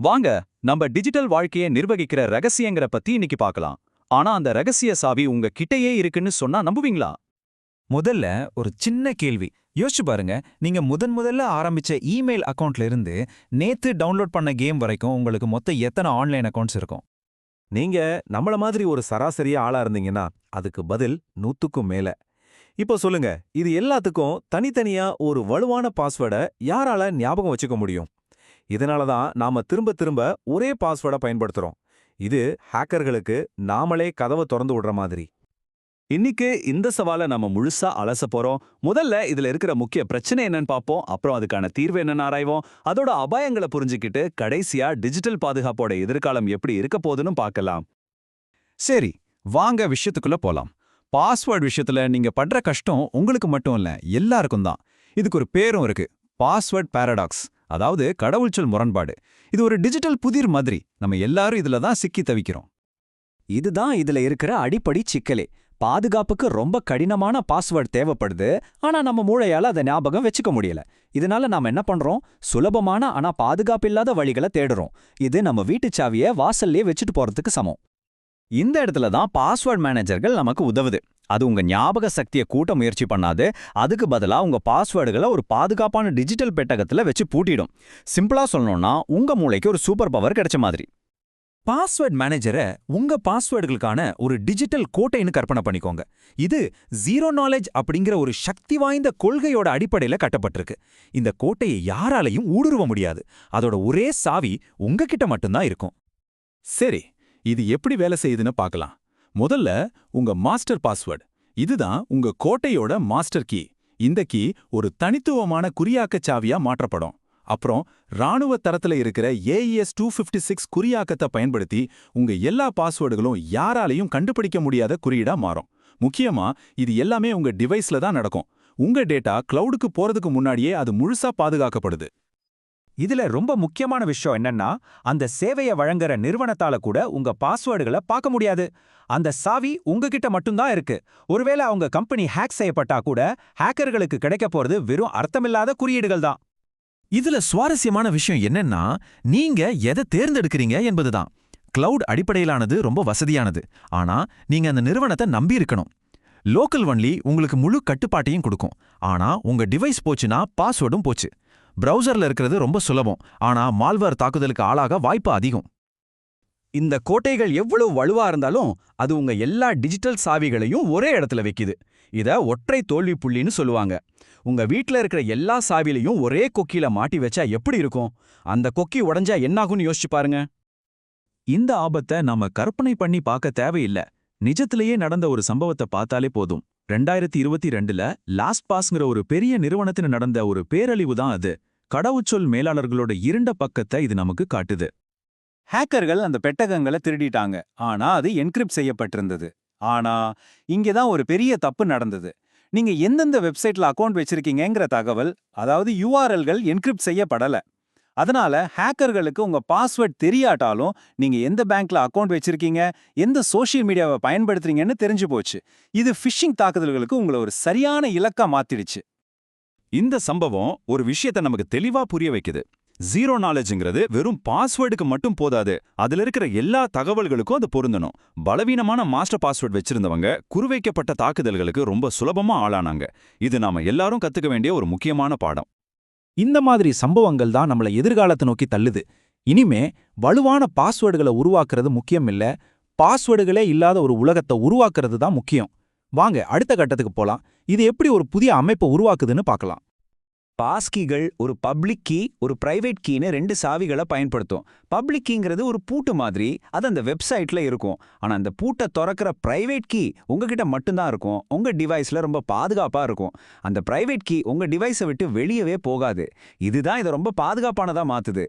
வாங்க நம்ம டிஜிட்டல் வாழ்க்கையை நிர்வகிக்கிற ரகசியங்கிற பத்தி இன்னைக்கு பார்க்கலாம். ஆனா அந்த ரகசிய சாவி உங்க கிட்டயே இருக்குன்னு சொன்னா நம்புவீங்களா? முதல்ல ஒரு சின்ன கேள்வி. யோசிச்சு பாருங்க நீங்க முதன் முதல்ல ஆரம்பிச்ச இமெயில் அக்கவுண்ட்ல இருந்து நேத்து டவுன்லோட் பண்ண கேம் வரைக்கும் உங்களுக்கு மொத்தம் எத்தனை ஆன்லைன் அக்கவுண்ட்ஸ் இருக்கும்? நீங்க நம்மள மாதிரி ஒரு சராசரியா ஆளா இருந்தீங்கன்னா அதுக்கு பதில் நூத்துக்கும் மேல. இப்போ சொல்லுங்க இது எல்லாத்துக்கும் தனித்தனியா ஒரு வலுவான பாஸ்வேர்டை யாரால ஞாபகம் வச்சுக்க முடியும்? இதனால தான் நாம திரும்ப திரும்ப ஒரே பாஸ்வேர்டை பயன்படுத்துறோம். இது ஹேக்கர்களுக்கு நாமளே கதவை திறந்து விடுற மாதிரி. இன்னைக்கு இந்த சவாலை நம்ம முழுசா அலச போறோம். முதல்ல இதுல இருக்கிற முக்கிய பிரச்சனை என்னன்னு பார்ப்போம். அப்புறம் அதுக்கான தீர்வு என்னன்னு ஆராய்வோம். அதோட அபாயங்களை புரிஞ்சுக்கிட்டு கடைசியா டிஜிட்டல் பாதுகாப்போட எதிர்காலம் எப்படி இருக்க போதுன்னு பார்க்கலாம். சரி வாங்க விஷயத்துக்குள்ள போலாம். பாஸ்வேர்டு விஷயத்துல நீங்க படுற கஷ்டம் உங்களுக்கு மட்டும் இல்ல எல்லாருக்கும் தான். இதுக்கு ஒரு பேரும் இருக்கு. பாஸ்வேர்ட் பாரடாக்ஸ் அதாவது கடவுள்சொல் முரண்பாடு. இது ஒரு டிஜிட்டல் புதிர் மாதிரி. நம்ம எல்லாரும் இதுல தான் சிக்கி தவிக்கிறோம். இதுதான் இதுல இருக்கிற அடிப்படை சிக்கலே. பாதுகாப்புக்கு ரொம்ப கடினமான பாஸ்வேர்டு தேவைப்படுது. ஆனா நம்ம மூளையால அதை ஞாபகம் வச்சுக்க முடியல. இதனால நாம என்ன பண்றோம்? சுலபமான ஆனா பாதுகாப்பில்லாத வழிகளை தேடுறோம். இது நம்ம வீட்டு சாவியை வாசல்லே வச்சுட்டு போறதுக்கு சமம். இந்த இடத்துல தான் பாஸ்வேர்ட் மேனேஜர்கள் நமக்கு உதவுது. அது உங்க ஞாபக சக்தியை கூட்ட முயற்சி பண்ணாது. அதுக்கு பதிலா உங்க பாஸ்வேர்டுகளை ஒரு பாதுகாப்பான டிஜிட்டல் பெட்டகத்துல வச்சு பூட்டிடும். சிம்பிளா சொல்லணும்னா உங்க மூளைக்கு ஒரு சூப்பர் பவர் கிடைச்ச மாதிரி. பாஸ்வேர்ட் மேனேஜரை உங்க பாஸ்வேர்டுகளுக்கான ஒரு டிஜிட்டல் கோட்டைன்னு கற்பனை பண்ணிக்கோங்க. இது ஜீரோ நாலேஜ் அப்படிங்கிற ஒரு சக்தி வாய்ந்த கொள்கையோட அடிப்படையில கட்டப்பட்டிருக்கு. இந்த கோட்டையை யாராலையும் ஊடுருவ முடியாது. அதோட ஒரே சாவி உங்ககிட்ட மட்டும்தான் இருக்கும். சரி இது எப்படி வேலை செய்யுதுன்னு பார்க்கலாம். முதல்ல உங்க மாஸ்டர் பாஸ்வேர்டு. இதுதான் உங்க கோட்டையோட மாஸ்டர் கீ. இந்த கீ ஒரு தனித்துவமான குறியாக்க சாவியா மாற்றப்படும். அப்புறம் ராணுவ தரத்துல இருக்கிற ஏஇஎஸ் டூ ஃபிஃப்டி சிக்ஸ் குறியாக்கத்தை பயன்படுத்தி உங்க எல்லா பாஸ்வேர்டுகளும் யாராலையும் கண்டுபிடிக்க முடியாத குறியீடா மாறும். முக்கியமா இது எல்லாமே உங்க டிவைஸ்ல தான் நடக்கும். உங்க டேட்டா கிளவுடுக்கு போறதுக்கு முன்னாடியே அது முழுசா பாதுகாக்கப்படுது. இதுல ரொம்ப முக்கியமான விஷயம் என்னன்னா அந்த சேவையை வழங்குற நிறுவனத்தால கூட உங்க பாஸ்வேர்டுகளை பார்க்க முடியாது. அந்த சாவி உங்ககிட்ட மட்டும்தான் இருக்கு. ஒருவேளை அவங்க கம்பெனி ஹேக் செய்யப்பட்டா கூட ஹேக்கர்களுக்கு கிடைக்க போறது வெறும் அர்த்தமில்லாத குறியீடுகள் தான். இதுல சுவாரஸ்யமான விஷயம் என்னன்னா நீங்க எதை தேர்ந்தெடுக்கிறீங்க என்பதுதான். கிளவுட் அடிப்படையிலானது ரொம்ப வசதியானது. ஆனா நீங்க அந்த நிறுவனத்தை நம்பி இருக்கணும் லோக்கல் ஒன்லி உங்களுக்கு முழு கட்டுப்பாட்டையும் கொடுக்கும். ஆனா உங்க டிவைஸ் போச்சுன்னா பாஸ்வேர்டும் போச்சு. ப்ரௌசர்ல இருக்கிறது ரொம்ப சுலபம். ஆனா மால்வேர் தாக்குதலுக்கு ஆளாக வாய்ப்பு அதிகம். இந்த கோட்டைகள் எவ்வளவு வலுவா இருந்தாலும் அது உங்க எல்லா டிஜிட்டல் சாவிகளையும் ஒரே இடத்துல வைக்குது. இத ஒற்றை தோல்வி புள்ளின்னு சொல்லுவாங்க. உங்க வீட்ல இருக்கிற எல்லா சாவிலையும் ஒரே கொக்கியில மாட்டி வச்சா எப்படி இருக்கும்? அந்த கொக்கி உடஞ்சா என்னாகும்னு யோசிச்சு பாருங்க. இந்த ஆபத்தை நாம கற்பனை பண்ணி பார்க்க தேவையில்லை. நிஜத்திலேயே நடந்த ஒரு சம்பவத்தை பார்த்தாலே போதும். ரெண்டாயிரத்தி இருபத்தி ரெண்டுல லாஸ்ட் பாஸ்ங்கிற ஒரு பெரிய நிறுவனത്തിന് நடந்த ஒரு பேரழிவு தான் அது. கடவுச்சொல் மேலாளர்களோட இருண்ட பக்கத்தை இது நமக்கு காட்டுது. ஹேக்கர்கள் அந்த பெட்டகங்களை திருடிட்டாங்க. ஆனா அது என்கிரிப்ட் செய்யப்பட்டிருந்தது. ஆனா இங்க தான் ஒரு பெரிய தப்பு நடந்தது. நீங்க எந்தெந்த வெப்சைட்ல அக்கவுண்ட் வச்சிருக்கீங்கிற தகவல் அதாவது யூஆர்எல்கள் என்கிரிப்ட் செய்யப்படல. அதனால ஹேக்கர்களுக்கு உங்க பாஸ்வேர்ட் தெரியாட்டாலும் நீங்க எந்த பேங்க்ல அக்கவுண்ட் வச்சிருக்கீங்க எந்த சோஷியல் மீடியாவை பயன்படுத்துறீங்கன்னு தெரிஞ்சு போச்சு. இது ஃபிஷிங் தாக்குதல்களுக்கு உங்களை ஒரு சரியான இலக்கா மாத்திடுச்சு. இந்த சம்பவம் ஒரு விஷயத்தை நமக்கு தெளிவா புரிய வைக்குது. ஜீரோ நாலேஜுங்கிறது வெறும் பாஸ்வேர்டுக்கு மட்டும் போதாது. அதுல இருக்கிற எல்லா தகவல்களுக்கும் அது பொருந்தணும். பலவீனமான மாஸ்டர் பாஸ்வேர்டு வச்சிருந்தவங்க குறிவைக்கப்பட்ட தாக்குதல்களுக்கு ரொம்ப சுலபமா ஆளானாங்க. இது நாம எல்லாரும் கத்துக்க வேண்டிய ஒரு முக்கியமான பாடம். இந்த மாதிரி சம்பவங்கள் தான் நம்மள எதிர்காலத்தை நோக்கி தள்ளுது. இனிமே வலுவான பாஸ்வேர்டுகளை உருவாக்குறது முக்கியம் இல்ல. பாஸ்வேர்டுகளே இல்லாத ஒரு உலகத்தை உருவாக்குறது தான் முக்கியம். வாங்க அடுத்த கட்டத்துக்கு போலாம். இது எப்படி ஒரு புதிய அமைப்பை உருவாக்குதுன்னு பார்க்கலாம். பாஸ்கீகள் ஒரு பப்ளிக் கீ ஒரு பிரைவேட் கீன்னு ரெண்டு சாவிகளை பயன்படுத்தும். பப்ளிக் கீங்கிறது ஒரு பூட்டு மாதிரி அது அந்த வெப்சைட்ல இருக்கும். ஆனா அந்த பூட்டை திறக்கிற பிரைவேட் கீ உங்ககிட்ட மட்டும்தான் இருக்கும். உங்க டிவைஸ்ல ரொம்ப பாதுகாப்பா இருக்கும். அந்த பிரைவேட் கீ உங்க டிவைஸை விட்டு வெளியவே போகாது. இதுதான் இதை ரொம்ப பாதுகாப்பானதா மாத்துது.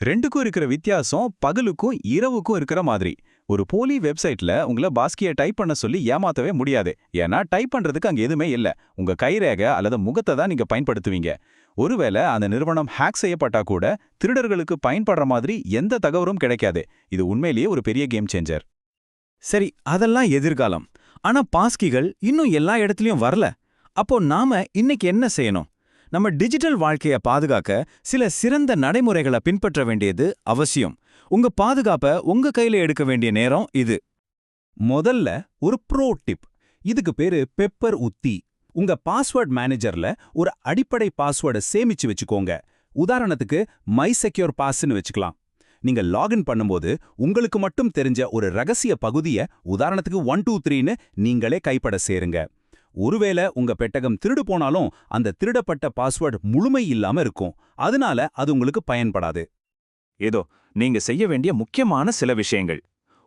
ரெண்டுக்கும் இருக்கிற வித்தியாசம் பகலுக்கும் இரவுக்கும் இருக்கிற மாதிரி. ஒரு போலி வெப்சைட்ல உங்களை பாஸ்கிய டைப் பண்ண சொல்லி ஏமாத்தவே முடியாது. ஏன்னா டைப் பண்றதுக்கு அங்க எதுவுமே இல்ல. உங்க கைரேகை அல்லது முகத்தை தான் நீங்க பயன்படுத்துவீங்க. ஒருவேளை அந்த நிறுவனம் ஹேக் செய்யப்பட்டா கூட திருடர்களுக்கு பயன்படுற மாதிரி எந்த தகவலும் கிடைக்காது. இது உண்மையிலேயே ஒரு பெரிய கேம் சேஞ்சர் சரி அதெல்லாம் எதிர்காலம். ஆனா பாஸ்கிகள் இன்னும் எல்லா இடத்துலயும் வரல. அப்போ நாம இன்னைக்கு என்ன செய்யணும்? நம்ம டிஜிட்டல் வாழ்க்கைய பாதுகாக்க சில சிறந்த நடைமுறைகளை பின்பற்ற வேண்டியது அவசியம். உங்க பாதுகாப்ப உங்க கையில எடுக்க வேண்டிய நேரம் இது. முதல்ல ஒரு ப்ரோ டிப் இதுக்கு பேரு பெப்பர் உத்தி உங்க பாஸ்வேர்ட் மேனேஜர்ல ஒரு அடிப்படை பாஸ்வேர்டை சேமிச்சு வச்சுக்கோங்க. உதாரணத்துக்கு மை செக்யூர் பாஸ்னு வச்சுக்கலாம். நீங்க லாகின் பண்ணும்போது உங்களுக்கு மட்டும் தெரிஞ்ச ஒரு ரகசிய பகுதிய உதாரணத்துக்கு ஒன் டூ த்ரீன்னு நீங்களே கைப்பட சேருங்க. ஒருவேளை உங்க பெட்டகம் திருடு போனாலும் அந்த திருடப்பட்ட பாஸ்வேர்டு முழுமை இல்லாம இருக்கும். அதனால அது உங்களுக்கு பயன்படாது. ஏதோ நீங்க செய்ய வேண்டிய முக்கியமான சில விஷயங்கள்.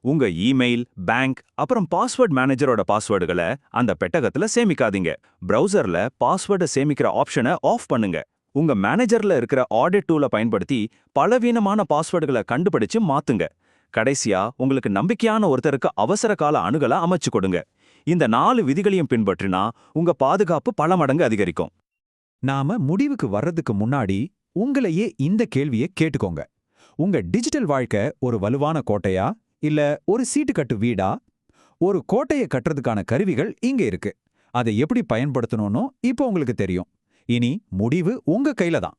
உங்க இமெயில் பேங்க் அப்புறம் பாஸ்வேர்ட் மேனேஜரோட பாஸ்வேர்டுகளை அந்த பெட்டகத்துல சேமிக்காதீங்க. பிரவுசர்ல பாஸ்வேர்டை சேமிக்கிற ஆப்ஷனை ஆஃப் பண்ணுங்க. உங்க மேனேஜர்ல இருக்கிற ஆடிட் டூலை பயன்படுத்தி பலவீனமான பாஸ்வேர்டுகளை கண்டுபிடிச்சு மாத்துங்க. கடைசியா உங்களுக்கு நம்பிக்கையான ஒருத்தருக்கு அவசர கால அணுகலை அமைச்சு கொடுங்க. இந்த நாலு விதிகளையும் பின்பற்றினா உங்க பாதுகாப்பு பல மடங்கு அதிகரிக்கும். நாம முடிவுக்கு வர்றதுக்கு முன்னாடி உங்களையே இந்த கேள்வியை கேட்டுக்கோங்க. உங்க டிஜிட்டல் வாழ்க்கை ஒரு வலுவான கோட்டையா? இல்ல ஒரு சீட்டுக்கட்டு வீடா? ஒரு கோட்டையை கட்டுறதுக்கான கருவிகள் இங்க இருக்கு. அதை எப்படி பயன்படுத்தணும்னோ இப்போ உங்களுக்கு தெரியும். இனி முடிவு உங்க கையில தான்.